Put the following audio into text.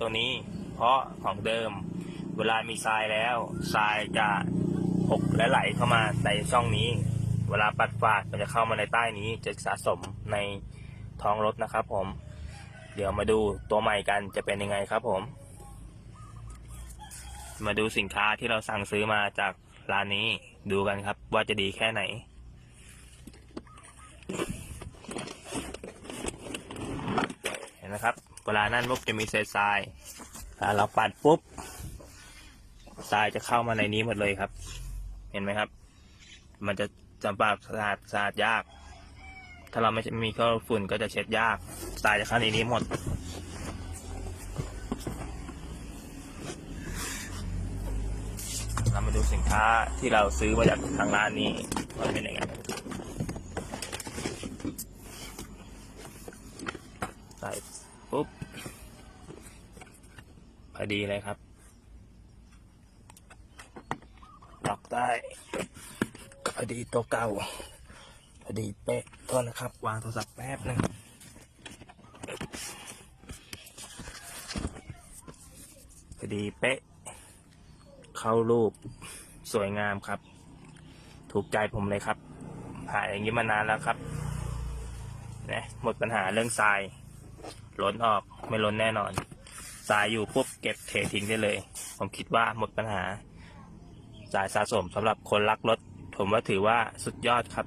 ตัวนี้ เพราะของเดิม เวลามีทรายแล้วทรายจะหกและไหลเข้ามาในช่องนี้ เวลาปัดฝาดมันจะเข้ามาในใต้นี้จะสะสมในท้องรถนะครับ ผม เดี๋ยวมาดูตัวใหม่กันจะเป็นยังไงครับ ผม มาดูสินค้าที่เราสั่งซื้อมาจากร้านนี้ดูกันครับ ว่าจะดีแค่ไหนเห็นไหมครับ เวลานั่นปุ๊บจะมีเศษทรายถ้าเราปัดปุ๊บทรายจะเข้ามาในนี้หมดเลยครับ เห็นไหมครับ มันจะจำปาสะอาดสะอาดยาก ถ้าเราไม่มีเครื่องฝุ่นก็จะเช็ดยากทรายจะเข้าในนี้หมด เรามาดูสินค้าที่เราซื้อมาจากทางร้านนี้ว่าเป็นยังไงใส่ ปุ๊บพอดีเลยครับล็อกได้พอดีตัวเก่าพอดีเป๊ะโทษนะครับ วางโทรศัพท์แป๊บนึงพอดีเป๊ะ เข้ารูปสวยงามครับ ถูกใจผมเลยครับหายอย่างนี้มานานแล้วครับนะหมดปัญหาเรื่องทราย ล้นออกไม่ล้นแน่นอน สายอยู่ปุ๊บเก็บเททิ้งได้เลย ผมคิดว่าหมดปัญหา สายสะสมสำหรับคนรักรถ ผมว่าถือว่าสุดยอดครับ